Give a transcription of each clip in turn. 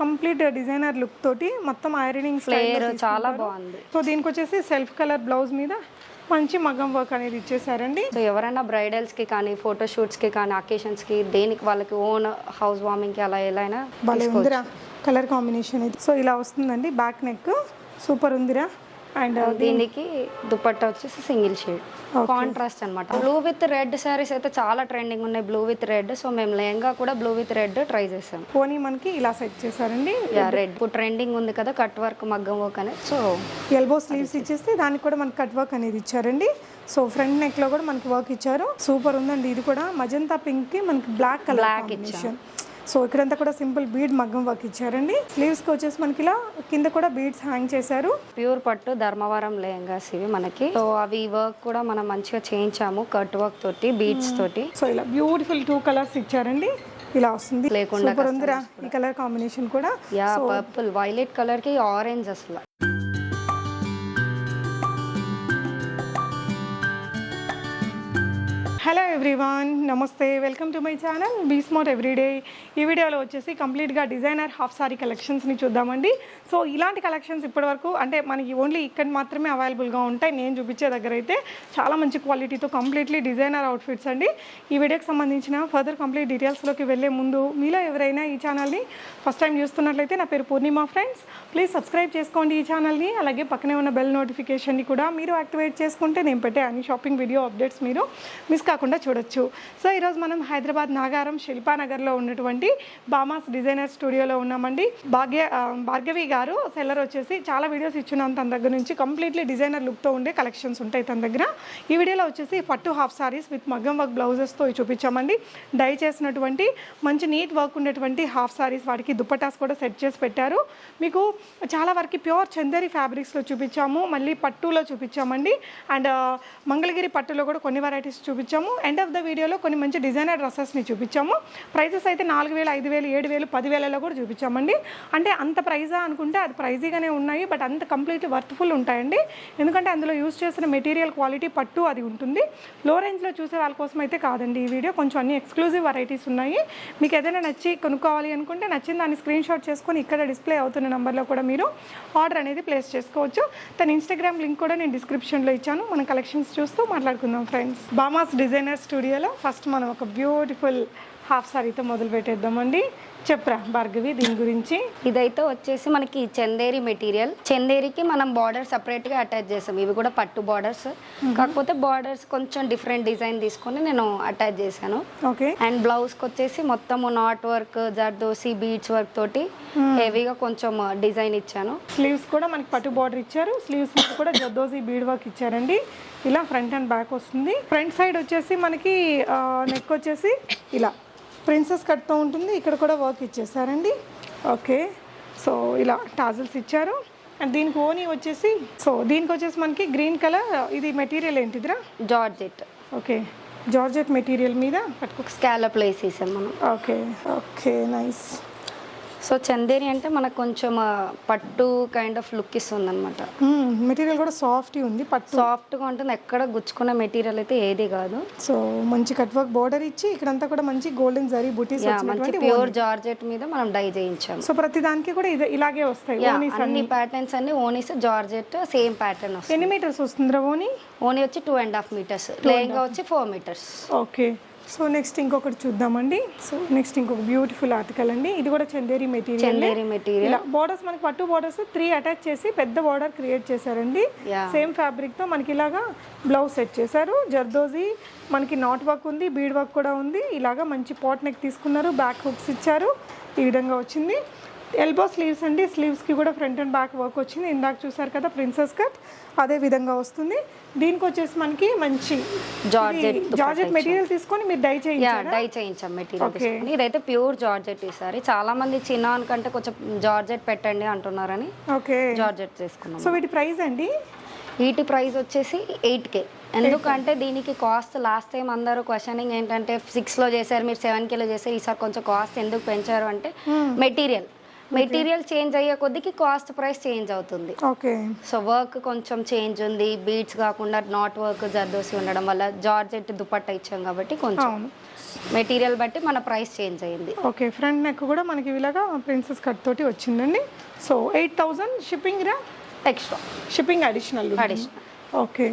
Complete designer look తోటి మొత్తం ironing flayer చాలా బాగుంది. సో దీనికి వచ్చేసి సెల్ఫ్ కలర్ బ్లౌజ్ మీద మంచి మగ్గం వర్క్ అనేది ఇచ్చేసారండి. సో ఎవరైనా బ్రైడల్స్కి కానీ ఫోటో షూట్స్కి కానీ అకేషన్స్కి దేనికి వాళ్ళకి ఓన్ హౌస్ వార్మింగ్కి అలా ఎలా అయినా కలర్ కాంబినేషన్ ఇది. సో ఇలా వస్తుందండి బ్యాక్ నెక్. సూపర్ ఉందిరా. అండ్ దీనికి దుపట్టా వచ్చేసి సింగిల్ షేడ్. కాంట్రాస్ట్ అన్నమాట. బ్లూ విత్ రెడ్ శారీస్ అయితే చాలా ట్రెండింగ్ ఉన్నాయి. బ్లూ విత్ రెడ్ సో మేము లెహంగా కూడా బ్లూ విత్ రెడ్ ట్రై చేసాం. పోనీ మనకి ఇలా సెట్ చేశారండి. రెడ్ ఇప్పుడు ట్రెండింగ్ ఉంది కదా కట్ వర్క్ మగ్గం వర్క్ అనేది. సో ఎల్బో స్లీవ్స్ ఇచ్చేస్తే దానికి కూడా మనకి కట్ వర్క్ అనేది ఇచ్చారండి. సో ఫ్రంట్ నెక్లో కూడా మనకి వర్క్ ఇచ్చారు. సూపర్ ఉందండి. ఇది కూడా మజంతా పింక్కి మనకి black colour Black combination so ఇక్కడంతా కూడా సింపుల్ బీడ్ మగ్గం వర్క్ ఇచ్చారండి. స్లీవ్స్కి వచ్చేసి మనకి ఇలా కింద కూడా బీడ్స్ హ్యాంగ్ చేశారు. ప్యూర్ పట్టు ధర్మవరం లెహంగాస్ ఇవి మనకి. సో అవి వర్క్ కూడా మనం మంచిగా చేయించాము కట్ వర్క్ తోటి బీడ్స్ తోటి. సో ఇలా బ్యూటిఫుల్ టూ కలర్స్ ఇచ్చారండి. ఇలా వస్తుంది. లేకుండా ఈ కలర్ కాంబినేషన్ కూడా. యా పర్పుల్ వైలెట్ కలర్కి ఆరెంజ్ అసలు. హలో ఎవ్రీవాన్ నమస్తే welcome to my channel Be Smart Everyday ఈ వీడియోలో వచ్చేసి కంప్లీట్గా డిజైనర్ హాఫ్ సారీ కలెక్షన్స్ని చూద్దామండి. సో ఇలాంటి కలెక్షన్స్ ఇప్పటివరకు అంటే మనకి ఓన్లీ ఇక్కడ మాత్రమే అవైలబుల్గా ఉంటాయి. నేను చూపించే దగ్గర అయితే చాలా మంచి క్వాలిటీతో కంప్లీట్లీ డిజైనర్ అవుట్ఫిట్స్ అండి. ఈ వీడియోకి సంబంధించిన ఫర్దర్ కంప్లీట్ డీటెయిల్స్లోకి వెళ్ళే ముందు మీలో ఎవరైనా ఈ ఛానల్ని ఫస్ట్ టైం చూస్తున్నట్లయితే నా పేరు పూర్ణిమ ఫ్రెండ్స్ ప్లీజ్ సబ్స్క్రైబ్ చేసుకోండి ఈ ఛానల్ని అలాగే పక్కనే ఉన్న బెల్ నోటిఫికేషన్ని కూడా మీరు యాక్టివేట్ చేసుకుంటే నేను పెట్టే అన్ని షాపింగ్ వీడియో అప్డేట్స్ మీరు మిస్ కాకుండా చూడొచ్చు. సో ఈరోజు మనం హైదరాబాద్ నాగారం శిల్పానగర్లో ఉన్నటువంటి బామాస్ డిజైనర్ స్టూడియోలో ఉన్నామండి. భాగ్య భార్గవి గారు సెల్లర్ వచ్చేసి చాలా వీడియోస్ ఇచ్చున్నాం తన దగ్గర నుంచి. కంప్లీట్లీ డిజైనర్ లుక్తో ఉండే కలెక్షన్స్ ఉంటాయి తన దగ్గర. ఈ వీడియోలో వచ్చేసి పట్టు హాఫ్ సారీస్ విత్ మగ్గం వర్క్ బ్లౌజెస్తో చూపించామండి. డై చేసినటువంటి మంచి నీట్ వర్క్ ఉండేటువంటి హాఫ్ సారీస్ వాటికి దుప్పటాస్ కూడా సెట్ చేసి పెట్టారు. మీకు చాలా వరకు ప్యూర్ చందేరి ఫ్యాబ్రిక్స్లో చూపించాము. మళ్ళీ పట్టులో చూపించామండి. అండ్ మంగళగిరి పట్టులో కూడా కొన్ని వెరైటీస్ చూపించాము. ఎండ్ ఆఫ్ ద వీడియోలో కొన్ని మంచి డిజైనర్ డ్రెస్సెస్ని చూపించాము. ప్రైజెస్ అయితే నాలుగు వేలు ఐదు వేలు ఏడు వేలు పదివేలలో కూడా చూపించామండి. అంటే అంత ప్రైజా అనుకుంటే అది ప్రైజీగానే ఉన్నాయి. బట్ అంత కంప్లీట్ వర్త్ఫుల్ ఉంటాయండి. ఎందుకంటే అందులో యూస్ చేసిన మెటీరియల్ క్వాలిటీ పట్టు అది ఉంటుంది. లో రేంజ్లో చూసే వాళ్ళ కోసం అయితే కాదండి ఈ వీడియో కొంచెం అన్ని ఎక్స్క్లూజివ్ వెరైటీస్ ఉన్నాయి. మీకు ఏదైనా నచ్చి కొనుక్కోవాలి అనుకుంటే నచ్చిన దాన్ని స్క్రీన్ షాట్ చేసుకొని ఇక్కడ డిస్ప్లే అవుతున్న నెంబర్లో కూడా మీరు ఆర్డర్ అనేది ప్లేస్ చేసుకోవచ్చు. తన ఇన్స్టాగ్రామ్ లింక్ కూడా నేను డిస్క్రిప్షన్లో ఇచ్చాను. మన కలెక్షన్స్ చూస్తూ మాట్లాడుకుందాం ఫ్రెండ్స్ బామాస్ డిజైన్ డిజైనర్ స్టూడియోలో ఫస్ట్ మనం ఒక బ్యూటిఫుల్ హాఫ్ సారీతో మొదలు పెట్టేద్దామండి చెప్పరా భార్గవి దీని గురించి? ఇదైతే వచ్చేసి మనకి చందేరి మెటీరియల్. చందేరికి మనం బార్డర్ సపరేట్గా అటాచ్ చేసాం ఇవి కూడా పట్టు బార్డర్స్ కాకపోతే బార్డర్స్ కొంచెం డిఫరెంట్ డిజైన్ తీసుకొని నేను అటాచ్ చేశాను. ఓకే. అండ్ బ్లౌజ్కి వచ్చేసి మొత్తం knot work zardosi beads work తోటి హెవీగా కొంచెం డిజైన్ ఇచ్చాను. స్లీవ్స్ కూడా మనకి పట్టు బార్డర్ ఇచ్చారు. స్లీవ్స్ కూడా జద్దోసి బీడ్ వర్క్ ఇచ్చారండి. ఇలా ఫ్రంట్ అండ్ బ్యాక్ వస్తుంది. ఫ్రంట్ సైడ్ వచ్చేసి మనకి నెక్ వచ్చేసి ఇలా. ప్రిన్సెస్ కట్తో ఉంటుంది. ఇక్కడ కూడా వర్క్ ఇచ్చేసారండి. ఓకే. సో ఇలా టాజల్స్ ఇచ్చారు. అండ్ దీనికి ఓనీ వచ్చేసి సో దీనికి వచ్చేసి మనకి గ్రీన్ కలర్ ఇది మెటీరియల్ ఏంటిదిరా? జార్జెట్. ఓకే. జార్జెట్ మెటీరియల్ మీద? స్కాలప్ లేస్ వేసాం మనం. Okay. Okay nice. So Chanderi అంటే మనకు కొంచెం పట్టు కైండ్ ఆఫ్ లుక్ ఇస్తుంది అనమాట మెటీరియల్ కూడా సాఫ్ట్ ఉంది పట్టు. సాఫ్ట్గా ఉంటుంది ఎక్కడ గుచ్చుకున్న మెటీరియల్ అయితే ఏది కాదు. సో మంచి కట్ వర్క్ బోర్డర్ ఇచ్చి ఇక్కడంతా కూడా మంచి గోల్డెన్ జరీ బుటీస్ మంచి ప్యూర్ జార్జెట్ మీద మనం డై చేయించాము. సో ప్రతి దానికి కూడా ఇది ఇలాగే వస్తాయి అన్ని ప్యాటర్న్స్ అన్ని ఓనీస్ జార్జెట్ సేమ్ ప్యాటర్న్ వస్తుంది ఎన్ని మీటర్స్ వస్తుందిరా ఓనీ? ఓనీ వచ్చి two and half meters lehenga వచ్చి four meters okay. So next ఇంకొకటి చూద్దామండి. సో నెక్స్ట్ ఇంకొక బ్యూటిఫుల్ ఆర్టికల్ అండి. ఇది కూడా చందేరి మెటీరియల్ చందేరి మెటీరియల్. ఇలా బోర్డర్స్ మనకి పట్టు బోర్డర్స్ త్రీ అటాచ్ చేసి పెద్ద బోర్డర్ క్రియేట్ చేశారండి. సేమ్ ఫ్యాబ్రిక్తో మనకి ఇలాగా బ్లౌజ్ సెట్ చేశారు. జర్దోజీ మనకి నాట్ వర్క్ ఉంది బీడ్ వర్క్ కూడా ఉంది. ఇలాగా మంచి పాట్ నెక్ తీసుకున్నారు బ్యాక్ హుక్స్ ఇచ్చారు. ఈ విధంగా వచ్చింది. ఎల్బో స్లీవ్స్ అండి. స్లీవ్స్కి కూడా ఫ్రంట్ అండ్ బ్యాక్ వర్క్ వచ్చింది. ఇందాక చూసారు కదా ప్రిన్సెస్ కట్ అదే విధంగా వస్తుంది. దీనికి వచ్చేసి మనకి మంచి జార్జెట్ జార్జెట్ మెటీరియల్ తీసుకొని మీరు డై చేయించారు? డై చేయించాం మెటీరియల్ ఇదైతే ప్యూర్ జార్జెట్ ఈసారి చాలా మంది చిన్న కంటే కొంచెం జార్జెట్ పెట్టండి అంటున్నారని ఓకే జార్జెట్ చేసుకున్నాం. సో వీటి ప్రైస్ అండి? వీటి ప్రైస్ వచ్చేసి ఎయిట్ కే ఎందుకంటే దీనికి కాస్ట్ లాస్ట్ టైం అందరూ క్వశ్చనింగ్ ఏంటంటే సిక్స్లో చేశారు మీరు సెవెన్ కేలో చేశారు. ఈసారి కొంచెం కాస్ట్ ఎందుకు పెంచారు అంటే మెటీరియల్ మెటీరియల్ చేంజ్ అయ్యే కొద్దికి కాస్ట్ ప్రైస్ చేంజ్ అవుతుంది. ఓకే సో వర్క్ కొంచెం చేంజ్ ఉంది. బీట్స్ కాకుండా నాట్ వర్క్ జర్దోసి ఉండడం వల్ల జార్జెట్ దుపట్టా ఇచ్చాం కాబట్టి కొంచెం మెటీరియల్ బట్టి మన ప్రైస్ చేంజ్ అయింది ఓకే ఫ్రంట్ నెక్ కూడా మనకి ఇలాగా ప్రిన్సెస్ కట్ తోటి వచ్చిందండి. సో ఎయిట్ థౌజండ్ షిప్పింగ్ రా? Extra shipping additional Additional. Okay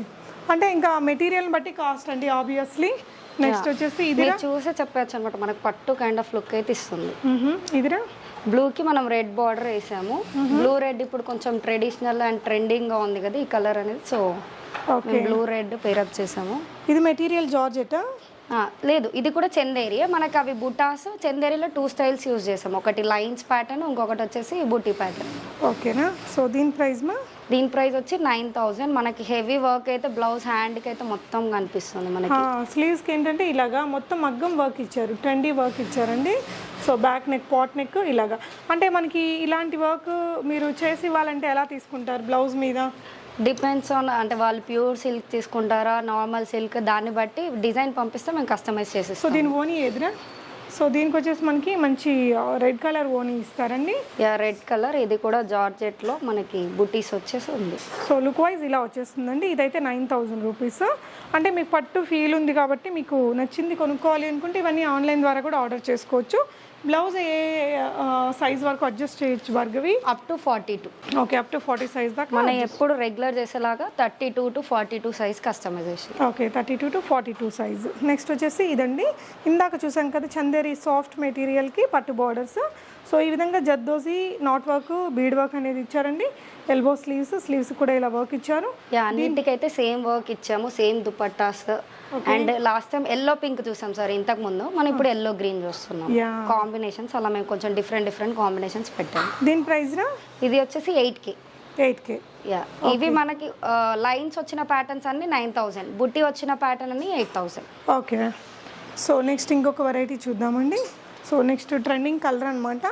అంటే ఇంకా మెటీరియల్ బట్టి కాస్ట్ అండి ఆబ్వియస్లీ నెక్స్ట్ వచ్చేసి మీరు చూసే చెప్పచ్చు అనమాట మనకు పట్టు కైండ్ ఆఫ్ లుక్ అయితే ఇస్తుంది. ఇదిరా? బ్లూకి మనం రెడ్ బార్డర్ వేసాము. బ్లూ రెడ్ ఇప్పుడు కొంచెం ట్రెడిషనల్ అండ్ ట్రెండింగ్గా ఉంది కదా ఈ కలర్ అనేది. సో బ్లూ రెడ్ పేరప్ చేసాము. ఇది మెటీరియల్ జార్జెటా? లేదు ఇది కూడా చందేరి. మనకి అవి బుటాస్ చందేరిలో టూ స్టైల్స్ యూజ్ చేసాం ఒకటి లైన్స్ ప్యాటర్న్ ఇంకొకటి వచ్చేసి బుటీ ప్యాటర్న్ ఓకేనా? సో దీని ప్రైస్ మా? దీని ప్రైస్ వచ్చి నైన్ థౌజండ్ మనకి హెవీ వర్క్ అయితే బ్లౌజ్ హ్యాండ్కి అయితే మొత్తం కనిపిస్తుంది మనకి. స్లీవ్స్కి ఏంటంటే ఇలాగా మొత్తం మగ్గం వర్క్ ఇచ్చారు. ట్రెండీ వర్క్ ఇచ్చారండి. So back neck pot neck ఇలాగా. అంటే మనకి ఇలాంటి వర్క్ మీరు చేసి ఇవ్వాలంటే ఎలా తీసుకుంటారు బ్లౌజ్ మీద? డిపెండ్స్ ఆన్ అంటే వాళ్ళు ప్యూర్ సిల్క్ తీసుకుంటారా నార్మల్ సిల్క్ దాన్ని బట్టి డిజైన్ పంపిస్తే మేము కస్టమైజ్ సో చేసేస్తాం దీని ఓనీ ఎదురా సో దీనికి వచ్చేసి మనకి మంచి రెడ్ కలర్ ఓనీ ఇస్తారండి. Yeah red colour. ఇది కూడా జార్జెట్లో మనకి బుటీస్ వచ్చేసి ఉంది. సో లుక్ వైజ్ ఇలా వచ్చేస్తుందండి. ఇదైతే నైన్ థౌజండ్ రూపీస్. అంటే మీకు పట్టు ఫీల్ ఉంది కాబట్టి మీకు నచ్చింది కొనుక్కోవాలి అనుకుంటే ఇవన్నీ ఆన్లైన్ ద్వారా కూడా ఆర్డర్ చేసుకోవచ్చు. బ్లౌజ్ ఏ సైజ్ వరకు అడ్జస్ట్ చేయొచ్చు Bhargavi up to forty two okay up to forty size దాకా మనం ఎప్పుడు రెగ్యులర్ చేసేలాగా thirty two to forty two size customization okay thirty two to forty two size next వచ్చేసి ఇదండి. ఇందాక చూసాం కదా చందేరి సాఫ్ట్ మెటీరియల్కి పట్టు బార్డర్స్ సో ఈ విధంగా zardosi knot work bead work అనేది ఇచ్చారండి. ఎల్బో స్లీవ్స్ స్లీవ్స్ కూడా ఇలా వర్క్ ఇచ్చారు. యా అన్నింటికైతే సేమ్ వర్క్ ఇచ్చాము same dupattas. And last time yellow pink చూసాం సార్ ఇంతకు ముందు. మనం ఇప్పుడు ఎల్లో గ్రీన్ చూస్తున్నాం. కాంబినేషన్స్ అలా మేము కొంచెం డిఫరెంట్ డిఫరెంట్ కాంబినేషన్స్ పెట్టాము దీని ప్రైస్ ఇది వచ్చేసి ఎయిట్కి ఎయిట్ కే యా ఇవి మనకి లైన్స్ వచ్చిన ప్యాటర్న్స్ అన్ని నైన్ థౌసండ్ బుట్టి వచ్చిన ప్యాటర్న్ అన్ని eight thousand okay so next ఇంకొక వెరైటీ చూద్దామండి. సో నెక్స్ట్ ట్రెండింగ్ కలర్ అన్నమాట.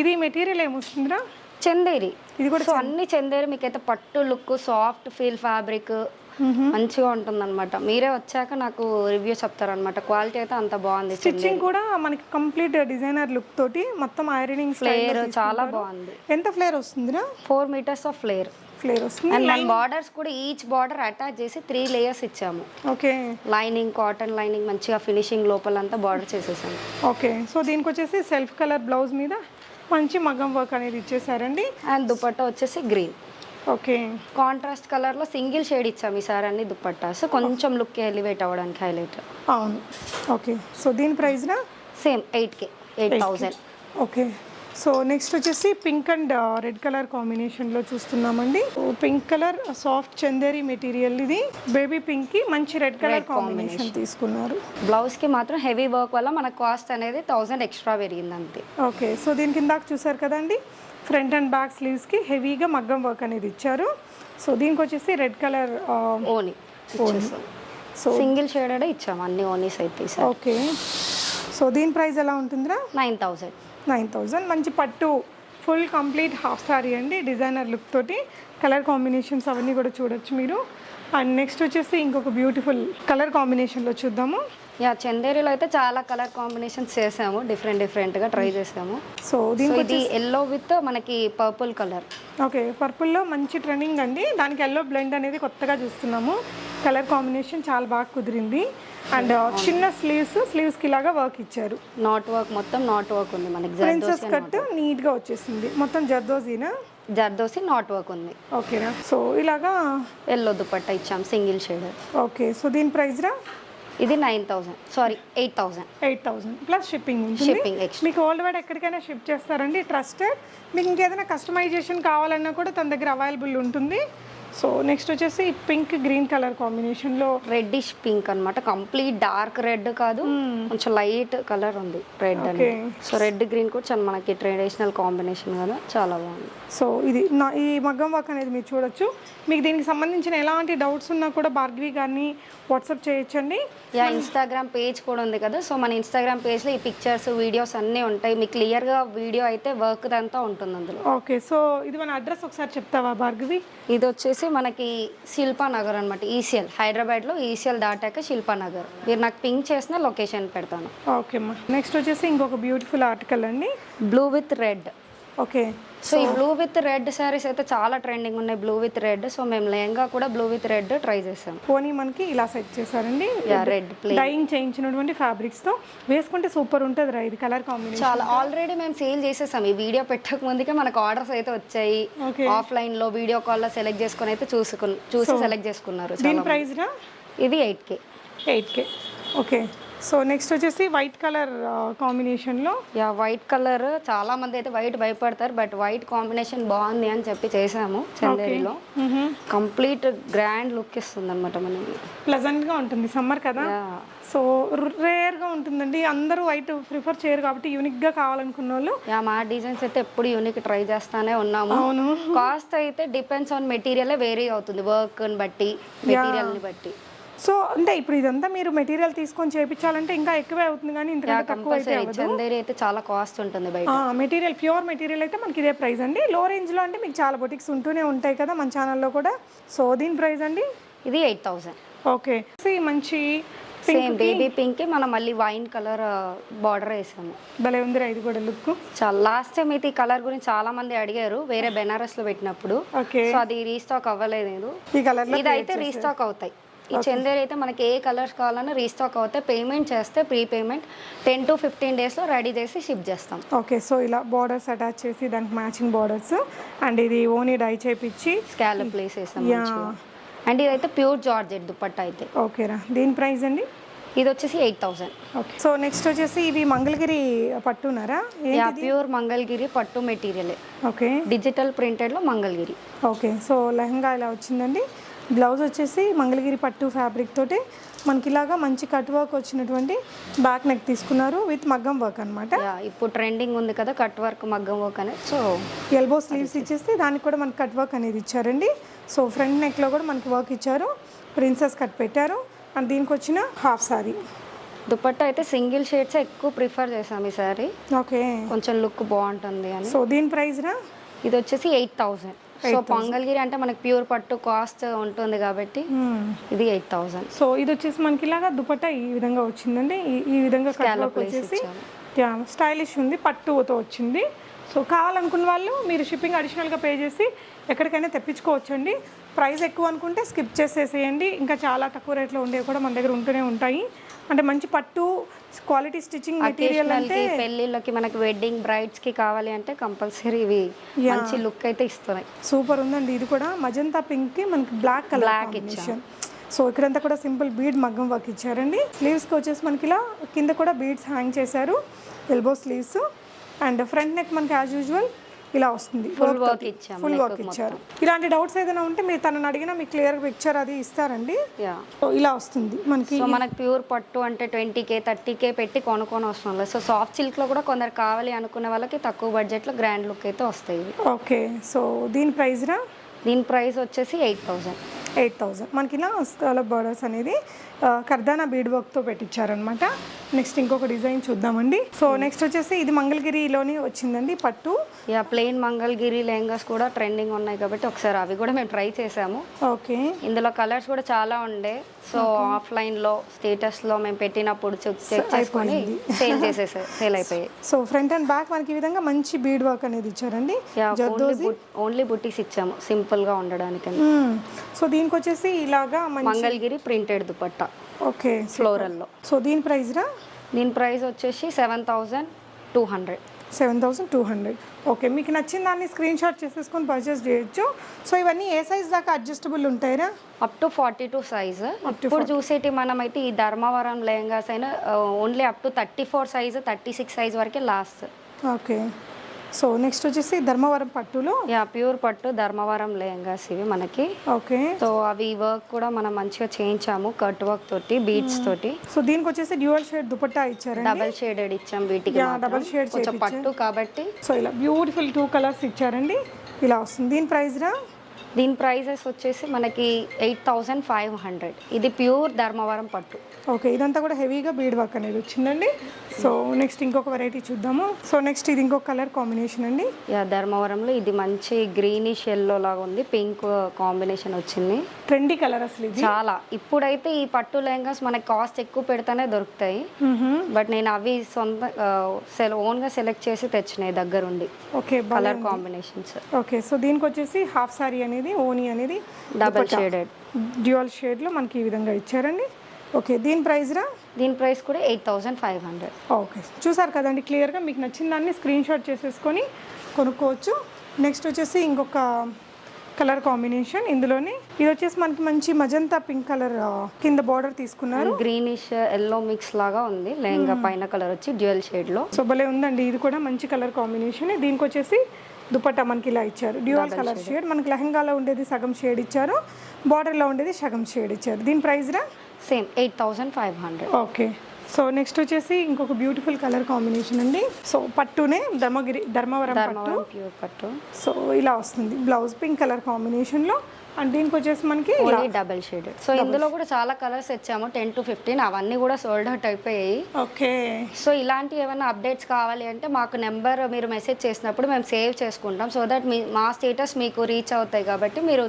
ఇది మెటీరియల్ ఏమొస్తుందిరా? చందేరి. ఇది కూడా సో అన్ని చందేరి మీకైతే పట్టు లుక్ సాఫ్ట్ ఫీల్ ఫ్యాబ్రిక్ మంచిగా ఉంటుంది అనమాట మీరే వచ్చాక నాకు రివ్యూ చెప్తారనమాట క్వాలిటీ అయితే అంత బాగుంది స్టిచ్చింగ్ కూడా మనకి కంప్లీట్ డిజైనర్ లుక్ తోటి మొత్తం ఐరనింగ్ ఫ్లేర్ చాలా బాగుంది. ఎంత ఫ్లేర్ వస్తుందిరా? Four metres of flare flare వస్తుంది. అండ్ మన బార్డర్స్ కూడా ఈచ్ బార్డర్ అటాచ్ చేసి త్రీ లేయర్స్ ఇచ్చాము. ఓకే లైనింగ్ కాటన్ లైనింగ్ మంచిగా ఫినిషింగ్ లోపలంతా బార్డర్ చేసేసాము. ఓకే సో దీనికి వచ్చేసి సెల్ఫ్ కలర్ బ్లౌజ్ మీద మంచి మగ్గం వర్క్ అనేది ఇచ్చేసారండి అండ్ దుపట్టా వచ్చేసి గ్రీన్ ఓకే. కాంట్రాస్ట్ కలర్లో సింగిల్ షేడ్ ఇచ్చాము ఈసారి అన్ని దుపట్టాస్ కొంచెం లుక్ ఎలివేట్ అవ్వడానికి హైలైట్ అవును. ఓకే. సో దీని ప్రైస్నా same eight K eight thousand okay. So next వచ్చేసి పింక్ అండ్ రెడ్ కలర్ కాంబినేషన్లో చూస్తున్నామండి. Pink colour soft Chanderi material ఇది. బేబీ పింక్కి మంచి రెడ్ కలర్ కాంబినేషన్ తీసుకున్నారు. బ్లౌజ్కి మాత్రం హెవీ వర్క్ వల్ల మన కాస్ట్ అనేది థౌజండ్ ఎక్స్ట్రా పెరిగింది అంతే ఓకే సో దీని కిందాక చూసారు కదండి? ఫ్రంట్ అండ్ బ్యాక్ స్లీవ్స్కి హెవీగా మగ్గం వర్క్ అనేది ఇచ్చారు. సో దీనికి వచ్చేసి రెడ్ కలర్ ఓనీ సో సింగిల్ షేడెడ్ ఇచ్చాము అన్ని ఓనీస్ అయితే ఓకే సో దీని ప్రైస్ ఎలా ఉంటుందిరా? Nine thousand nine thousand. మంచి పట్టు. ఫుల్ కంప్లీట్ హాఫ్ సారీ అండి డిజైనర్ లుక్ తోటి. కలర్ కాంబినేషన్స్ అవన్నీ కూడా చూడొచ్చు మీరు. అండ్ నెక్స్ట్ వచ్చేసి ఇంకొక బ్యూటిఫుల్ కలర్ కాంబినేషన్లో చూద్దాము. యా చందేరిలో అయితే చాలా కలర్ కాంబినేషన్స్ చేసాము. డిఫరెంట్ డిఫరెంట్గా ట్రై చేసాము. సో ఇది ఎల్లో విత్ మనకి పర్పుల్ కలర్ ఓకే పర్పుల్లో మంచి ట్రెండింగ్ అండి. దానికి ఎల్లో బ్లెండ్ అనేది కొత్తగా చూస్తున్నాము. కలర్ కాంబినేషన్ చాలా బాగా కుదిరింది. అండ్ చిన్న స్లీవ్స్ స్లీవ్స్కి ఇలాగా వర్క్ ఇచ్చారు. నాట్ వర్క్ మొత్తం నాట్ వర్క్ ఉంది మనకి. ప్రిన్సెస్ కట్ నీట్గా వచ్చేసింది. మొత్తం జర్దోజీనా జర్దోసి నాట్ వర్క్ ఉంది. ఓకేనా సో ఇలాగా? ఎల్లో దుపట్టా ఇచ్చాం సింగిల్ షేడ్ ఓకే సో దీని ప్రైస్ రా? ఇది nine thousand sorry eight thousand eight thousand plus shipping shipping మీకు ఓల్డ్ వైడ్ ఎక్కడికైనా షిప్ చేస్తారండి ట్రస్టెడ్ మీకు ఇంకేదైనా కస్టమైజేషన్ కావాలన్నా కూడా తన దగ్గర అవైలబుల్ ఉంటుంది. సో నెక్స్ట్ వచ్చేసి పింక్ గ్రీన్ కలర్ కాంబినేషన్లో రెడ్డిష్ పింక్ అన్నమాట. కంప్లీట్ డార్క్ రెడ్ కాదు. కొంచెం లైట్ కలర్ ఉంది. రెడ్ అని. సో రెడ్ గ్రీన్ కూడా చాలా మనకి ట్రెడిషనల్ కాంబినేషన్ కదా. చాలా బాగుంది. సో ఇది నా ఈ మగ్గం వర్క్ అనేది మీరు చూడొచ్చు. మీకు దీనికి సంబంధించిన ఎలాంటి డౌట్స్ ఉన్నా కూడా భార్గవి గారిని వాట్సాప్ చేయొచ్చండి. యా ఇన్స్టాగ్రామ్ పేజ్ కూడా ఉంది కదా. సో మన ఇన్స్టాగ్రామ్ పేజ్లో ఈ పిక్చర్స్ వీడియోస్ అన్నీ ఉంటాయి. మీకు క్లియర్గా వీడియో అయితే వర్క్ అంతా ఉంటుంది అందులో. ఓకే సో ఇది మన అడ్రస్ ఒకసారి చెప్తావా భార్గవి? ఇది వచ్చేసి మనకి శిల్పానగర్ అనమాట ఈసీఎల్ హైదరాబాద్లో ఈసీఎల్ దాటాక శిల్పానగర్. మీరు నాకు పింక్ చేసిన లొకేషన్ పెడతాను. ఓకే అమ్మా. నెక్స్ట్ వచ్చేసి ఇంకొక బ్యూటిఫుల్ ఆర్టికల్ అండి. Blue with red okay. So ఈ బ్లూ విత్ రెడ్ శారీస్ అయితే చాలా ట్రెండింగ్ ఉన్నాయి బ్లూ విత్ రెడ్ సో మేము లెహంగా కూడా బ్లూ విత్ రెడ్ ట్రై చేసాం. పోనీ మనకి ఇలా సెట్ చేశారండి. రెడ్ ప్లే డైయింగ్ చేయించినటువంటి ఫ్యాబ్రిక్స్తో వేసుకుంటే సూపర్ ఉంటుంది రా ఇది కలర్ కాంబినేషన్ చాలా ఆల్రెడీ మేము సేల్ చేసేసాం. ఈ వీడియో పెట్టక ముందుకే మనకు ఆర్డర్స్ అయితే వచ్చాయి. ఆఫ్లైన్లో వీడియో కాల్లో సెలెక్ట్ చేసుకుని అయితే చూసుకుని చూసి సెలెక్ట్ చేసుకున్నారు దీని ప్రైస్ ఇది eight K eight K okay so next వచ్చేసి వైట్ కలర్ కాంబినేషన్లో యా వైట్ కలర్. చాలా మంది అయితే వైట్ భయపడతారు బట్ వైట్ కాంబినేషన్ బాగుంది అని చెప్పి చేసాము చందేరిలో. కంప్లీట్ గ్రాండ్ లుక్ ఇస్తుంది అనమాట మనకి. ప్లెజెంట్గా ఉంటుంది సమ్మర్ కదా? సో రేర్గా ఉంటుందండి. అందరూ వైట్ ప్రిఫర్ చేయరు కాబట్టి యూనిక్గా కావాలనుకున్న వాళ్ళు. యా మా డిజైన్స్ అయితే ఎప్పుడు యూనిక్ ట్రై చేస్తానే ఉన్నాము. అవును. కాస్ట్ అయితే డిపెండ్స్ ఆన్ మెటీరియల్ వేరీ అవుతుంది వర్క్ బట్టి మెటీరియల్ని బట్టి. సో అంటే ఇప్పుడు ఇదంతా మీరు మెటీరియల్ తీసుకొని చేపించాలంటే ఇంకా ఎక్కువే అవుతుంది కానీ ఇంతకంటే తక్కువ అయితే చాలా కాస్ట్ ఉంటుంది బయట. మెటీరియల్ ప్యూర్ మెటీరియల్ అయితే మనకి ఇదే ప్రైస్ అండి. లో రేంజ్లో అంటే మీకు చాలా బొటిక్స్ ఉంటూనే ఉంటాయి కదా మన ఛానల్లో కూడా. సో దీని ప్రైస్ అండి? ఇది ఎయిట్ థౌసండ్ ఓకే. మంచి సేమ్ బేబీ పింక్ మనం మళ్ళీ వైన్ కలర్ బార్డర్ వేసాము. భలే ఉందిరా ఇది కూడా లుక్ చాలా లాస్ట్ టైం అయితే ఈ కలర్ గురించి చాలా మంది అడిగారు వేరే బెనారస్లో పెట్టినప్పుడు. ఓకే. సో అది రీస్టాక్ అవ్వలేదు. ఈ కలర్లో ఇది అయితే రీస్టాక్ అవుతాయి. ఈ చందేరి అయితే మనకి ఏ కలర్స్ కావాలన్నా రీస్టాక్ అవుతాయి పేమెంట్ చేస్తే pre payment ten to fifteen డేస్లో రెడీ చేసి షిప్ చేస్తాం. ఓకే సో ఇలా బార్డర్స్ అటాచ్ చేసి దానికి మ్యాచింగ్ బార్డర్స్ అండ్ ఇది ఓనీ డై చేపించి స్కాలప్ ప్లేస్ వేస్తాం అండ్ ఇదైతే ప్యూర్ జార్జెట్ దుపట్టా అయితే. ఓకేరా దీని ప్రైస్ అండి? ఇది వచ్చేసి eight thousand okay so next వచ్చేసి ఇవి మంగళగిరి పట్టున్నారా యా ప్యూర్ మంగళగిరి పట్టు మెటీరియల్ ఓకే డిజిటల్ ప్రింటెడ్లో మంగళగిరి. ఓకే సో లెహంగా ఇలా వచ్చిందండి. బ్లౌజ్ వచ్చేసి మంగళగిరి పట్టు ఫ్యాబ్రిక్ తోటి మనకి ఇలాగా మంచి కట్ వర్క్ వచ్చినటువంటి బ్యాక్ నెక్ తీసుకున్నారు విత్ మగ్గం వర్క్ అనమాట ఇప్పుడు ట్రెండింగ్ ఉంది కదా కట్ వర్క్ మగ్గం వర్క్ అనేది సో ఎల్బో స్లీవ్స్ ఇచ్చేసి దానికి కూడా మనకి కట్ వర్క్ అనేది ఇచ్చారండి. సో ఫ్రంట్ నెక్లో కూడా మనకి వర్క్ ఇచ్చారు. ప్రిన్సెస్ కట్ పెట్టారు. అండ్ దీనికి వచ్చిన హాఫ్ సారీ దుపట్టా అయితే సింగిల్ షేడ్స్ ఎక్కువ ప్రిఫర్ చేసాం ఈసారి ఓకే. కొంచెం లుక్ బాగుంటుంది అని. సో దీని ప్రైస్ రా? ఇది వచ్చేసి ఎయిట్ థౌసండ్ సో మంగళగిరి అంటే మనకి ప్యూర్ పట్టు కాస్ట్ ఉంటుంది కాబట్టి ఇది ఎయిట్ థౌసండ్ సో ఇది వచ్చేసి మనకి ఇలాగా దుపట్టా ఈ విధంగా వచ్చిందండి. ఈ- విధంగా వచ్చేసి స్టైలిష్ ఉంది పట్టుతో వచ్చింది. సో కావాలనుకున్న వాళ్ళు మీరు షిప్పింగ్ అడిషనల్గా పే చేసి ఎక్కడికైనా తెప్పించుకోవచ్చండి. ప్రైస్ ఎక్కువ అనుకుంటే స్కిప్ చేసేసేయండి. ఇంకా చాలా తక్కువ రేట్లో ఉండేవి కూడా మన దగ్గర ఉంటూనే ఉంటాయి. అంటే మంచి పట్టు క్వాలిటీ స్టిచ్చింగ్ మెటీరియల్ అంటే పెళ్ళిళ్ళకి మనకి వెడ్డింగ్ బ్రైడ్స్కి కావాలి అంటే కంపల్సరీ ఇవి మంచి లుక్ అయితే ఇస్తున్నాయి. సూపర్ ఉందండి. ఇది కూడా మజంతా పింక్కి మనకి black colour Black combination. So ఇక్కడంతా కూడా సింపుల్ బీడ్ మగ్గం వర్క్ ఇచ్చారండి. స్లీవ్స్కి వచ్చేసి మనకి ఇలా కింద కూడా బీడ్స్ హ్యాంగ్ చేశారు. Elbow sleeves. And front neck మనకి యాజ్ యూజువల్ ఇలా వస్తుంది. ఫుల్ వర్క్ ఇచ్చాము ఫుల్ వర్క్ ఇచ్చారు. ఇలాంటి డౌట్స్ ఏదైనా ఉంటే మీరు తనని అడిగినా మీకు క్లియర్ పిక్చర్ అది ఇస్తారండి. ఇలా వస్తుంది. మనకి మనకి ప్యూర్ పట్టు అంటే ట్వంటీ కే థర్టీ కే పెట్టి కొనుక్కొని లేదు సో సాఫ్ట్ సిల్క్లో కూడా కొందరు కావాలి అనుకునే వాళ్ళకి తక్కువ బడ్జెట్లో గ్రాండ్ లుక్ అయితే వస్తాయి. ఓకే సో దీని ప్రైస్ రా దీని ప్రైస్ వచ్చేసి ఎయిట్ థౌసండ్ ఎయిట్ థౌజండ్ మనకి ఇలా స్కాలప్ బార్డర్స్ అనేది కర్దానా బీడ్ వర్క్తో పెట్టించారనమాట నెక్స్ట్ ఇంకొక డిజైన్ చూద్దామండి. సో నెక్స్ట్ వచ్చేసి ఇది మంగళగిరిలోని వచ్చిందండి పట్టు. యా ప్లెయిన్ మంగళగిరి లెహంగాస్ కూడా ట్రెండింగ్ ఉన్నాయి కాబట్టి ఒకసారి అవి కూడా మేము ట్రై చేసాము. ఓకే. ఇందులో కలర్స్ కూడా చాలా ఉండే. సో ఆఫ్లైన్లో స్టేటస్లో మేము పెట్టినప్పుడు చెక్ చేసుకొని సేల్ చేసేసే సేల్ అయిపోయాయి. సో ఫ్రంట్ అండ్ బ్యాక్ మనకి ఈ విధంగా మంచి బీడ్ వర్క్ అనేది ఇచ్చారండి. ఓన్లీ ఓన్లీ బుట్టీస్ ఇచ్చాము సింపుల్గా ఉండడానికి. సో దీనికి వచ్చేసి ఇలాగా మంగళగిరి ప్రింటెడ్ దుపట్టా. ఓకే ఫ్లోరల్లో సో దీని ప్రైస్ రా? దీని ప్రైస్ వచ్చేసి seven thousand two hundred. Seven thousand two hundred. Okay మీకు నచ్చిన దాన్ని స్క్రీన్ షాట్ చేసేసుకొని పర్చేస్ చేయొచ్చు. సో ఇవన్నీ ఏ సైజ్ దాకా అడ్జస్టబుల్ ఉంటాయిరా? Up to forty two size ఇప్పుడు చూసేటి మనమైతే ఈ ధర్మవరం లెహంగాస్ అయినా only up to thirty four size thirty six size వరకే లాస్ట్ ఓకే. సో నెక్స్ట్ వచ్చేసి ధర్మవరం పట్టులో? యా ప్యూర్ పట్టు ధర్మవరం లెహంగాస్ ఇవి మనకి. ఓకే. సో అవి వర్క్ కూడా మనం మంచిగా చేయించాము కట్ వర్క్ తోటి బీడ్స్ తోటి. సో దీనికి వచ్చేసి డ్యూయల్ షేడ్ దుపట్టా ఇచ్చారండి? డబల్ షేడెడ్ ఇచ్చాం వీటికి double shade కొంచెం పట్టు కాబట్టి. సో ఇలా బ్యూటిఫుల్ టూ కలర్స్ ఇచ్చారండి. ఇలా వస్తుంది. దీని ప్రైస్ రా? దీని ప్రైజెస్ వచ్చేసి మనకి ఎయిట్ థౌసండ్ ఫైవ్ హండ్రెడ్. ఇది ప్యూర్ ధర్మవరం పట్టు. ఓకే ఇదంతా కూడా హెవీగా బీడ్ వర్క్ అనేది వచ్చిందండి. సో నెక్స్ట్ ఇంకొక వెరైటీ చూద్దాము. సో నెక్స్ట్ ఇది ఇంకొక కలర్ కాంబినేషన్ అండి. యా ధర్మవరంలో ఇది మంచి గ్రీనిష్ ఎల్లో లాగా ఉంది. పింక్ కాంబినేషన్ వచ్చింది. ట్రెండీ కలర్ అసలు ఇది. చాలా. ఇప్పుడైతే ఈ పట్టు లెహంగాస్ మనకి కాస్ట్ ఎక్కువ పెడితేనే దొరుకుతాయి. బట్ నేను అవి సొంత సెల్ ఓన్గా సెలెక్ట్ చేసి తెచ్చినాయి దగ్గరుండి. Okay colour combinations okay so దీనికి వచ్చేసి హాఫ్ సారీ అనేది ఓనీ అనేది డబల్ షేడెడ్ డ్యూయల్ షేడ్లో మనకి ఈ విధంగా ఇచ్చారండి. ఓకే దీని ప్రైస్ రా? దీని ప్రైస్ కూడా eight thousand five hundred. Okay చూసారు కదండి క్లియర్గా మీకు నచ్చిన దాన్ని స్క్రీన్ షాట్ చేసేసుకొని కొనుక్కోవచ్చు. నెక్స్ట్ వచ్చేసి ఇంకొక కలర్ కాంబినేషన్ ఇందులోనే. ఇది వచ్చేసి మనకి మంచి మజంతా పింక్ కలర్ కింద బార్డర్ తీసుకున్నారు. గ్రీనిష్ ఎల్లో మిక్స్ లాగా ఉంది. లెహంగా పైన కలర్ వచ్చి డ్యూయల్ షేడ్లో. సో భలే ఉందండి ఇది కూడా మంచి కలర్ కాంబినేషన్ దీనికి వచ్చేసి దుపట్టా మనకి ఇలా ఇచ్చారు. డ్యూయల్ కలర్ షేడ్ మనకి లెహంగాలో ఉండేది సగం షేడ్ ఇచ్చారు. బార్డర్లో ఉండేది సగం షేడ్ ఇచ్చారు. దీని ప్రైస్ రా? Same eight thousand five hundred okay so next వచ్చేసి ఇంకొక బ్యూటిఫుల్ కలర్ కాంబినేషన్ అండి. సో పట్టునే ధర్మగిరి ధర్మవరం పట్టు. సో ఇలా వస్తుంది. బ్లౌజ్ పింక్ కలర్ కాంబినేషన్లో అండ్ దీనికి వచ్చేసి మనకి ఓన్లీ డబల్ షేడెడ్ సో ఇందులో కూడా చాలా కలర్స్ తెచ్చాము. టెన్ టు ఫిఫ్టీన్ అవన్నీ కూడా సోల్డ్ అవుట్ అయిపోయాయి. ఓకే. సో ఇలాంటి ఏమైనా అప్డేట్స్ కావాలి అంటే మాకు నెంబర్ మీరు మెసేజ్ చేసినప్పుడు మేము సేవ్ చేసుకుంటాం. సో దట్ మీ మా స్టేటస్ మీకు రీచ్ అవుతాయి కాబట్టి మీరు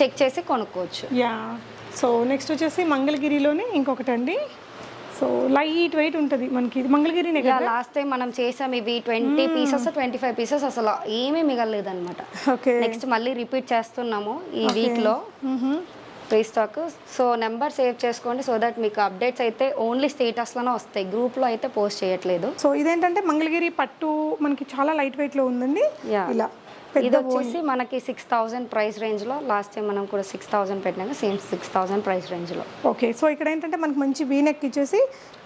చెక్ చేసి కొనుక్కోవచ్చు. యా సో నెక్స్ట్ వచ్చేసి మంగళగిరిలోనే ఇంకొకటి అండి సో లైట్ వెయిట్ ఉంటుంది మనకి. ఇది కదా? లాస్ట్ టైం మనం చేసాం ఇవి twenty pieces twenty five pieces అసలు ఏమీ మిగలలేదు అనమాట ఓకే నెక్స్ట్ మళ్ళీ రిపీట్ చేస్తున్నాము ఈ వీక్లో రీస్టాక్ సో నెంబర్ సేవ్ చేసుకోండి సో దట్ మీకు అప్డేట్స్ అయితే ఓన్లీ స్టేటస్లోనే వస్తాయి. గ్రూప్లో అయితే పోస్ట్ చేయట్లేదు. సో ఇదేంటంటే మంగళగిరి పట్టు మనకి చాలా లైట్ వెయిట్లో ఉందండి. ఇలా. ఇది వచ్చేసి మనకి సిక్స్ థౌజండ్ ప్రైస్ రేంజ్లో లాస్ట్ టైం మనం కూడా సిక్స్ థౌజండ్ పెట్టినాక సేమ్ సిక్స్ థౌజండ్ ప్రైస్ రేంజ్లో ఓకే సో ఇక్కడ ఏంటంటే మనకి మంచి వీనెక్ ఇచ్చేసి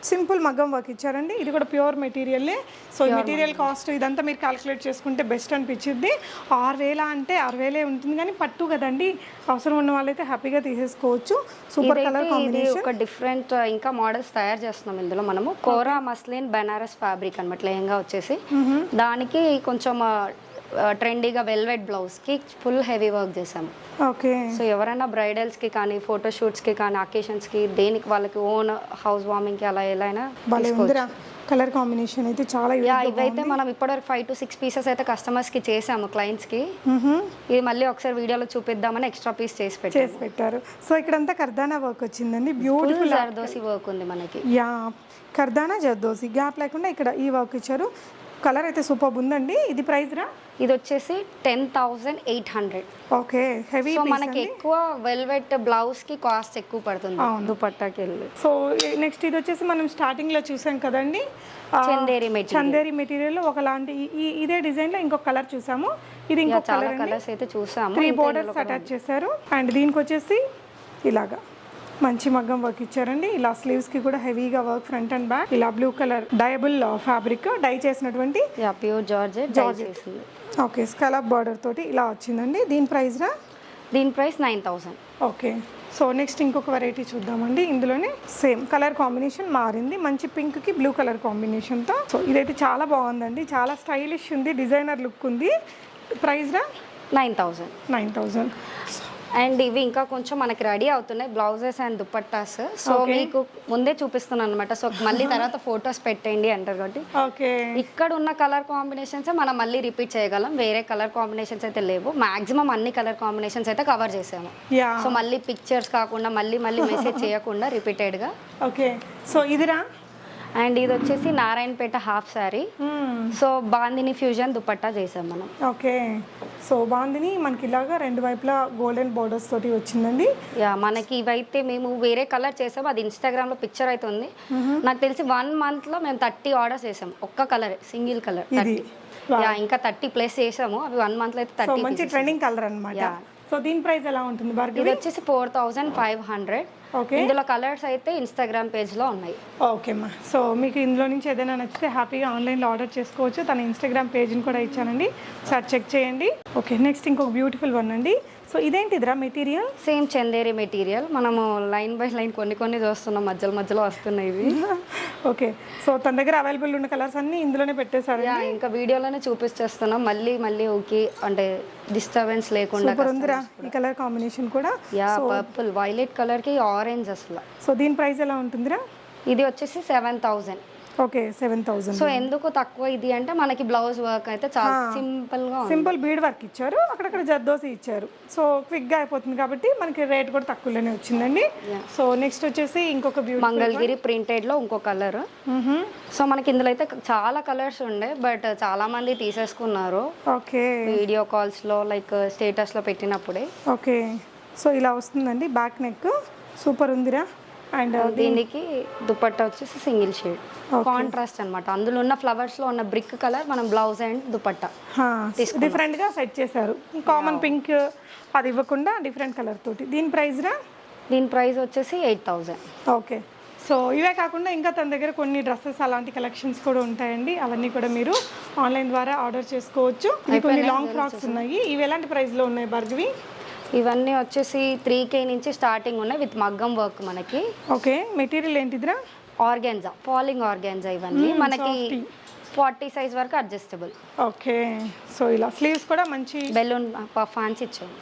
సింపుల్ మగ్గం వర్క్ ఇచ్చారండి. ఇది కూడా ప్యూర్ మెటీరియల్లే సో మెటీరియల్ కాస్ట్ ఇదంతా మీరు క్యాలిక్యులేట్ చేసుకుంటే బెస్ట్ అనిపించింది ఆరు వేల అంటే ఆరు వేలే ఉంటుంది కానీ పట్టు కదండి. అవసరం ఉన్న వాళ్ళైతే హ్యాపీగా తీసేసుకోవచ్చు. సూపర్ కలర్ కాంబినేషన్ ఒక డిఫరెంట్ ఇంకా మోడల్స్ తయారు చేస్తున్నాం ఇందులో మనము. కోరా మస్లిన్ బెనారస్ ఫ్యాబ్రిక్ అనమాట లెహంగా వచ్చేసి. దానికి కొంచెం ట్రెండీగా వెల్వెట్ బ్లౌజ్కి ఫుల్ హెవీ వర్క్ చేసాము ఓకే సో ఎవరైనా బ్రైడల్స్కి కానీ ఫోటోషూట్స్కి కానీ అకేషన్స్కి దేనికి వాళ్ళకి ఓన్ హౌస్ వార్మింగ్కి అలా ఎలా అయినా కలర్ కాంబినేషన్ అయితే చాలా ఇవైతే మనం ఇప్పటివరకు ఫైవ్ టు సిక్స్ పీసెస్ అయితే కస్టమర్స్కి చేసాము క్లయింట్స్కి మ్హూ. ఇది మళ్ళీ ఒకసారి వీడియోలో చూపిద్దామని ఎక్స్ట్రా పీస్ చేసి చేసి పెట్టారు. సో ఇక్కడంతా కర్దానా వర్క్ వచ్చిందండి. బ్యూటిఫుల్ జర్దోసి వర్క్ ఉంది మనకి. యా కర్దానా జర్దోసి. గ్యాప్ లేకుండా ఇక్కడ ఈ వర్క్ ఇచ్చారు. కలర్ అయితే సూపర్ ఉందండి. ఇది ప్రైస్ రా? ఇది వచ్చేసి ten thousand eight hundred. Okay heavy so మనకి ఎక్కువ వెల్వెట్ బ్లౌజ్కి కాస్ట్ ఎక్కువ పడుతుంది. దుపట్టాకి వెళ్ళి సో నెక్స్ట్ ఇది వచ్చేసి మనం స్టార్టింగ్లో చూసాం కదండి. చందేరి మెటీరియల్. చందేరి మెటీరియల్ ఒకలాంటి ఇదే డిజైన్లో ఇంకొక కలర్ చూసాము. ఇది ఇంకొక కలర్స్ అయితే చూసాము. త్రీ బోర్డర్స్ అటాచ్ చేశారు. అండ్ దీనికి వచ్చేసి ఇలాగా. మంచి మగ్గం వర్క్ ఇచ్చారండి. ఇలా స్లీవ్స్కి కూడా హెవీగా వర్క్ ఫ్రంట్ అండ్ బ్యాక్ ఇలా blue colour dyeable fabric dye చేసినటువంటి యా ప్యూర్ జార్జెట్ చేసింది. ఓకే స్కలప్ బార్డర్ తోటి ఇలా వచ్చిందండి. దీని ప్రైస్ రా? దీని price nine thousand okay so next ఇంకొక వెరైటీ చూద్దామండి. ఇందులోనే సేమ్ కలర్ కాంబినేషన్ మారింది. మంచి పింక్కి బ్లూ కలర్ కాంబినేషన్తో సో ఇదైతే చాలా బాగుందండి. చాలా స్టైలిష్ ఉంది. డిజైనర్ లుక్ ఉంది. ప్రైస్ రా? Nine thousand nine thousand and ఇవి ఇంకా కొంచెం మనకి రెడీ అవుతున్నాయి బ్లౌజెస్ అండ్ దుపట్టాస్ సో మీకు ముందే చూపిస్తున్నాను అనమాట సో మళ్ళీ తర్వాత ఫొటోస్ పెట్టండి అంటారు కాబట్టి. ఓకే. ఇక్కడ ఉన్న కలర్ కాంబినేషన్స్ మనం మళ్ళీ రిపీట్ చేయగలం. వేరే కలర్ కాంబినేషన్స్ అయితే లేవు. మాక్సిమం అన్ని కలర్ కాంబినేషన్స్ అయితే కవర్ చేసాము. సో మళ్ళీ పిక్చర్స్ కాకుండా మళ్ళీ మళ్ళీ మెసేజ్ చేయకుండా రిపీటెడ్గా. ఓకే. సో ఇదిరా? అండ్ ఇది వచ్చేసి Narayanpet half sari. So bandhani fusion dupatta చేసాం మనం. ఓకే. సో బాగుంది మనకి ఇలాగా రెండు వైపులా గోల్డెన్ బోర్డర్స్ తోటి వచ్చిందండి. యా మనకి ఇవైతే మేము వేరే కలర్ చేసాం అది ఇన్స్టాగ్రామ్లో పిక్చర్ అయితే ఉంది నాకు తెలిసి వన్ మంత్లో మేము థర్టీ ఆర్డర్స్ చేసాం ఒక్క colour single colour thirty. Yeah ఇంకా థర్టీ ప్లేస్ చేసాము. అవి వన్ మంత్లో అయితే థర్టీ మంచి ట్రెండింగ్ కలర్ Yeah. సో దీని ప్రైస్ ఎలా ఉంటుంది ఇది భార్గవి వచ్చేసి four thousand five hundred. Okay. ఇందులో కలర్స్ అయితే ఇన్స్టాగ్రామ్ పేజ్లో ఉన్నాయి. ఓకే అమ్మా సో మీకు ఇందులో నుంచి ఏదైనా నచ్చితే హ్యాపీగా ఆన్లైన్లో ఆర్డర్ చేసుకోవచ్చు. తన ఇన్స్టాగ్రామ్ పేజ్ని కూడా ఇచ్చానండి. సార్ చెక్ చేయండి. ఓకే నెక్స్ట్ ఇంకొక బ్యూటిఫుల్ వన్ అండి. సో ఇదేంటిదిరా మెటీరియల్? Same Chanderi material. మనము లైన్ బై లైన్ కొన్ని కొన్ని చూస్తున్నాం మధ్యలో మధ్యలో వస్తున్నాయి ఇవి ఓకే. సో తన దగ్గర అవైలబుల్ ఉన్న కలర్స్ అన్ని ఇందులోనే పెట్టేశారు ఇంకా వీడియోలోనే చూపించేస్తున్నాం మళ్ళీ మళ్ళీ ఓకే అంటే డిస్టర్బెన్స్ లేకుండా ఉందిరా ఈ కలర్ కాంబినేషన్ కూడా. యా పర్పుల్ వైలెట్ కలర్కి ఆరెంజ్ అసలు. సో దీని ప్రైస్ ఎలా ఉంటుందిరా? ఇది వచ్చేసి seven thousand okay seven thousand so ఎందుకు తక్కువ ఇది అంటే మనకి బ్లౌజ్ వర్క్ అయితే చాలా సింపుల్గా. సింపుల్ బీడ్ వర్క్ ఇచ్చారు. అక్కడక్కడ జర్దోసి ఇచ్చారు. సో క్విక్గా అయిపోతుంది కాబట్టి మనకి రేట్ కూడా తక్కువలోనే వచ్చిందండి. సో నెక్స్ట్ వచ్చేసి ఇంకొక మంగళగిరి ప్రింటెడ్లో ఇంకో కలర్ సో మనకి ఇందులో అయితే చాలా కలర్స్ ఉండే బట్ చాలా మంది తీసేసుకున్నారు. ఓకే వీడియో కాల్స్లో లైక్ స్టేటస్లో పెట్టినప్పుడే. ఓకే సో ఇలా వస్తుందండి బ్యాక్ నెక్ సూపర్ ఉందిరా. అండ్ దీనికి దుపట్టా వచ్చేసి సింగిల్ షేడ్. కాంట్రాస్ట్ అన్నమాట. అందులో ఉన్న ఫ్లవర్స్లో ఉన్న బ్రిక్ కలర్ మనం బ్లౌజ్ అండ్ దుపట్టా డిఫరెంట్గా సెట్ చేశారు. కామన్ పింక్ అది ఇవ్వకుండా డిఫరెంట్ కలర్ తోటి. దీని ప్రైస్ రా? దీని ప్రైస్ వచ్చేసి ఎయిట్ థౌజండ్ ఓకే. సో ఇవే కాకుండా ఇంకా తన దగ్గర కొన్ని డ్రెస్సెస్ అలాంటి కలెక్షన్స్ కూడా ఉంటాయండి. అవన్నీ కూడా మీరు ఆన్లైన్ ద్వారా ఆర్డర్ చేసుకోవచ్చు. కొన్ని లాంగ్ ఫ్రాక్స్ ఉన్నాయి. ఇవి ఎలాంటి ప్రైస్లో ఉన్నాయి భార్గవి? ఇవన్నీ వచ్చేసి త్రీ కే నుంచి స్టార్టింగ్ ఉన్నాయి విత్ మగ్గం వర్క్ మనకి. ఓకే మెటీరియల్ ఏంటిదిరా? ఆర్గాన్జా ఫాలింగ్ ఆర్గాన్జా ఇవన్నీ. మనకి ఫార్టీ సైజ్ వరకు అడ్జస్టబుల్ ఓకే సో ఇలా స్లీవ్స్ కూడా మంచి బెలూన్ ఫ్యాన్స్ ఇచ్చాము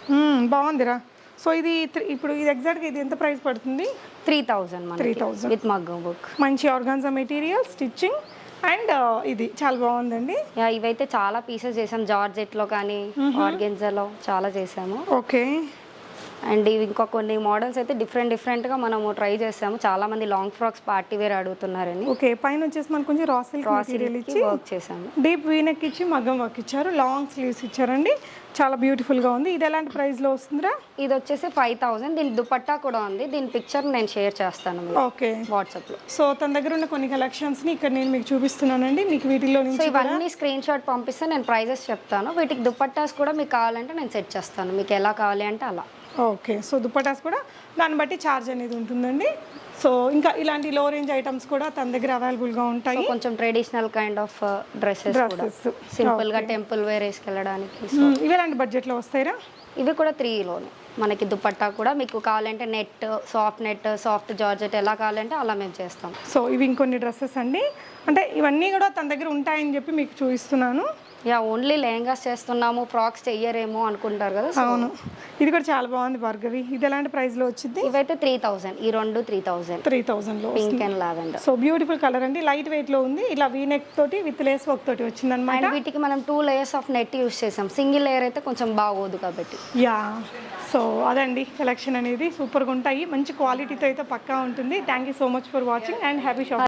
బాగుందిరా. సో ఇది త్రీ- ఇప్పుడు ఇది ఎగ్జాక్ట్గా ఇది ఎంత ప్రైస్ పడుతుంది? త్రీ థౌజండ్ మనకి 3000. విత్ మగ్గం వర్క్ మంచి ఆర్గాన్జా మెటీరియల్ స్టిచ్చింగ్ అండ్ ఇది చాలా బాగుందండి. ఇవైతే చాలా పీసెస్ చేసాం. జార్జెట్లో కానీ ఆర్గెన్జాలో చాలా చేసాము. ఓకే. అండ్ ఇవి ఇంకా కొన్ని మోడల్స్ అయితే డిఫరెంట్ డిఫరెంట్గా మనము ట్రై చేసాము. చాలా మంది లాంగ్ ఫ్రాక్స్ పార్టీ వేర్ అడుగుతున్నారని. ఓకే పైన వచ్చేసి మనకు కొంచెం రా సిల్క్ మెటీరియల్ ఇచ్చి వర్క్ చేసాము. డీప్ వీనెక్ ఇచ్చి మగ్గం వర్క్ ఇచ్చారు. లాంగ్ స్లీవ్స్ ఇచ్చారండి. చాలా బ్యూటిఫుల్గా ఉంది. ఇది ఎలాంటి ప్రైస్లో వస్తుందిరా? ఇది వచ్చేసి ఫైవ్ థౌజండ్ దీని దుపట్టా కూడా ఉంది. దీని పిక్చర్ నేను షేర్ చేస్తాను ఓకే. వాట్సాప్లో సో తన దగ్గర ఉన్న కొన్ని కలెక్షన్స్ని ఇక్కడ నేను మీకు చూపిస్తున్నానండి. మీకు వీటిలో నుంచి ఇవన్నీ స్క్రీన్ షాట్ పంపిస్తే నేను ప్రైజెస్ చెప్తాను. వీటికి దుపట్టాస్ కూడా మీకు కావాలంటే నేను సెట్ చేస్తాను. మీకు ఎలా కావాలి అంటే అలా. ఓకే. సో దుపటాస్ కూడా దాన్ని బట్టి ఛార్జ్ అనేది ఉంటుందండి. సో ఇంకా ఇలాంటి లో రేంజ్ ఐటమ్స్ కూడా తన దగ్గర అవైలబుల్గా ఉంటాయి. కొంచెం ట్రెడిషనల్ కైండ్ ఆఫ్ డ్రెస్సెస్ కూడా. డ్రెస్సెస్ సింపుల్గా టెంపుల్ వేర్ వేసుకెళ్ళడానికి ఇవి ఎలాంటి బడ్జెట్లో వస్తాయిరా? ఇవి కూడా త్రీలోనే మనకి దుపట్టా కూడా మీకు కావాలంటే net soft net soft georgette ఎలా కావాలంటే అలా మేము చేస్తాం. సో ఇవి ఇంకొన్ని డ్రెస్సెస్ అండి. అంటే ఇవన్నీ కూడా తన దగ్గర ఉంటాయని చెప్పి మీకు చూపిస్తున్నాను. యా ఓన్లీ లెహంగాస్ చేస్తున్నాము ఫ్రాక్స్ చెయ్యరేమో అనుకుంటారు కదా అవును. ఇది కూడా చాలా బాగుంది భార్గవి. ఇది ఎలాంటి ప్రైస్లో వచ్చింది? ఇవైతే త్రీ థౌజండ్ ఈ రెండు త్రీ థౌజండ్ త్రీ థౌజండ్లో pink and lavender so beautiful colour అండి. లైట్ వెయిట్లో ఉంది. ఇలా వీనెక్ తోటి విత్ లేస్ వర్క్ తోటి వచ్చిందనమాట అండ్ వీటికి మనం two layers of net use చేసాం. సింగిల్ లేయర్ అయితే కొంచెం బాగోదు కాబట్టి. యా. సో అదండి కలెక్షన్ అనేది. సూపర్గా ఉంటాయి. మంచి క్వాలిటీతో అయితే పక్కా ఉంటుంది. Thank you so much for watching and happy shop